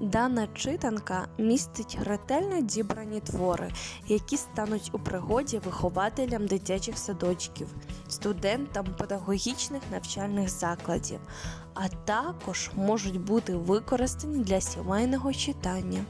Дана читанка містить ретельно дібрані твори, які стануть у пригоді вихователям дитячих садочків, студентам педагогічних навчальних закладів, а також можуть бути використані для сімейного читання.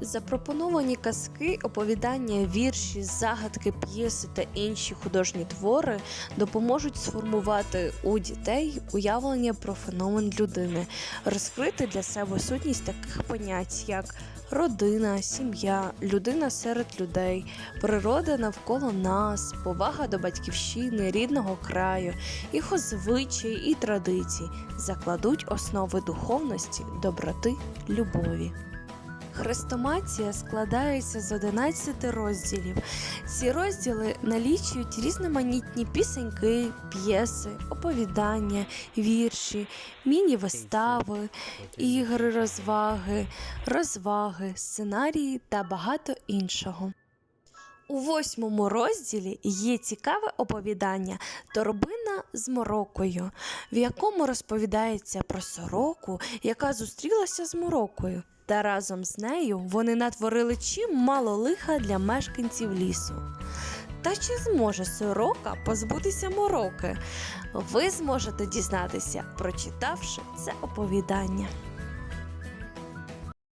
Запропоновані казки, оповідання, вірші, загадки, п'єси та інші художні твори допоможуть сформувати у дітей уявлення про феномен людини, розкрити для себе сутність таких понять, як родина, сім'я, людина серед людей, природа навколо нас, повага до батьківщини, рідного краю, його звичаї і традиції закладуть основи духовності, доброти, любові. Хрестоматія складається з 11 розділів. Ці розділи налічують різноманітні пісеньки, п'єси, оповідання, вірші, міні-вистави, ігри, розваги, розваги, сценарії та багато іншого. У восьмому розділі є цікаве оповідання Торбина з морокою, в якому розповідається про сороку, яка зустрілася з морокою. Та разом з нею вони натворили чимало лиха для мешканців лісу. Та чи зможе сорока позбутися мороки? Ви зможете дізнатися, прочитавши це оповідання.